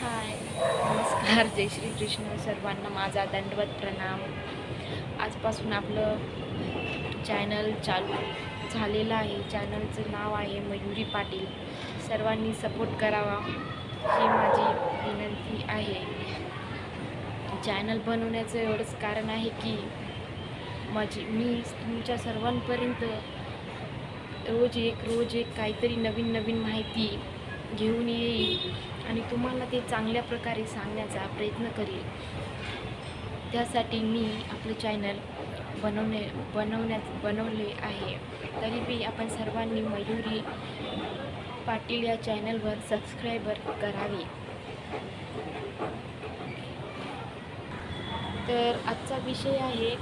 हाय नमस्कार. जय श्री कृष्ण. सर्वांना माझा दंडवत प्रणाम. आजपासून आपलं चॅनल चालू झालेलं आहे. चॅनलचं नाव आहे मयुरी पाटील. सर्वांनी सपोर्ट करावा ही माझी विनंती आहे. चॅनल बनवण्याचं एवढंच कारण आहे की माझी मी तुमच्या सर्वांपर्यंत रोज एक रोज एक काहीतरी नवीन नवीन माहिती घेऊन येईल आणि तुम्हाला ते चांगल्या प्रकारे सांगण्याचा प्रयत्न करेल. त्यासाठी मी आपलं चॅनल बनवणे बनवण्यात बनवले आहे. तरी बी आपण सर्वांनी मयुरी पाटील या चॅनलवर सबस्क्रायबर करावे. तर आजचा विषय आहे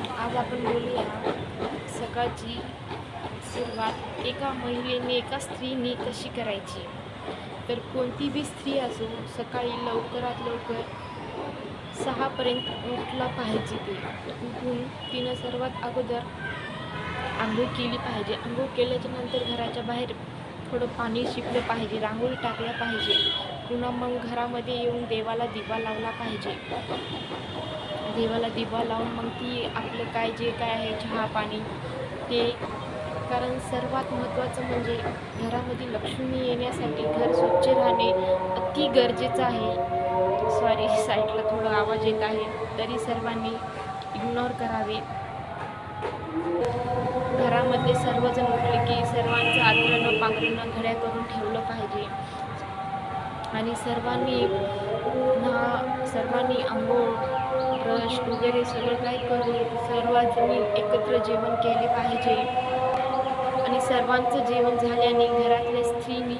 आज आपण बोलूया सकाळची सुरुवात एका महिलेने एका स्त्रीने कशी करायची? तर कोणती बी स्त्री असो सकाळी लवकरात लवकर सहापर्यंत उठला पाहिजे ते. उठून तिनं सर्वात अगोदर आंघोळ केली पाहिजे. आंघोळ केल्याच्यानंतर घराच्या बाहेर थोडं पाणी शिपलं पाहिजे रांगोळी टाकल्या पाहिजे. पुन्हा मग घरामध्ये येऊन देवाला दिवा लावला पाहिजे. देवाला दिवा लावून मग ती आपलं काय जे काय आहे चहा पाणी ते. कारण सर्वात महत्त्वाचं म्हणजे घरामध्ये लक्ष्मी येण्यासाठी घर स्वच्छ राहणे अति गरजेचं आहे. सॉरी साईडला थोडा आवाज येत आहे तरी सर्वांनी इग्नोर करावे. घरामध्ये सर्वजण उठले की सर्वांचं आदरणं पांघरणं घड्या करून ठेवलं पाहिजे. आणि सर्वांनी ना सर्वांनी आंघोळ ब्रश वगैरे सगळं काही करून सर्वांनी एकत्र जेवण केले पाहिजे. आणि सर्वांचं जेवण झाल्याने घरातल्या स्त्रीनी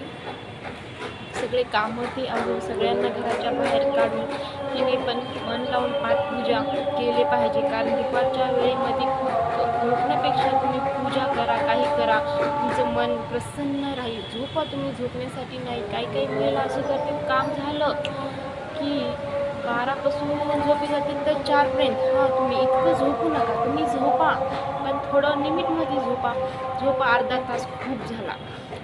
सगळे कामं ते आवरून सगळ्यांना घराच्या बाहेर काढून तिने पण मन लावून पाठपूजा केले पाहिजे. कारण दुपारच्या वेळेमध्ये मन प्रसन्न राहील. झोपा तुम्ही झोपण्यासाठी नाही. काही काही महिला असं करते काम झालं की बारापासून झोपी जातील तर चारपर्यंत हां तुम्ही इतकं झोपू नका. तुम्ही झोपा पण थोडं लिमिटमध्ये झोपा. झोपा अर्धा तास खूप झाला.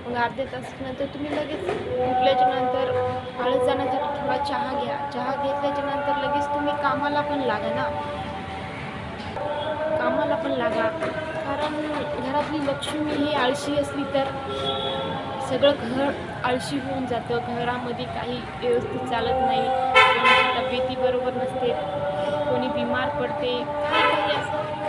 मग अर्ध्या तासानंतर तुम्ही लगेच उठल्याच्या नंतर आळस जाण्यासाठी थोडा चहा घ्या. चहा घेतल्याच्या नंतर लगेच तुम्ही कामाला पण लागा ना. कामाला पण लागा. कारण घरातली लक्ष्मी ही आळशी असली तर सगळं घर आळशी होऊन जातं. घरामध्ये काही व्यवस्थित चालत नाही. कोणाची तब्येती बरोबर नसते. कोणी बिमार पडते. काही काही असं.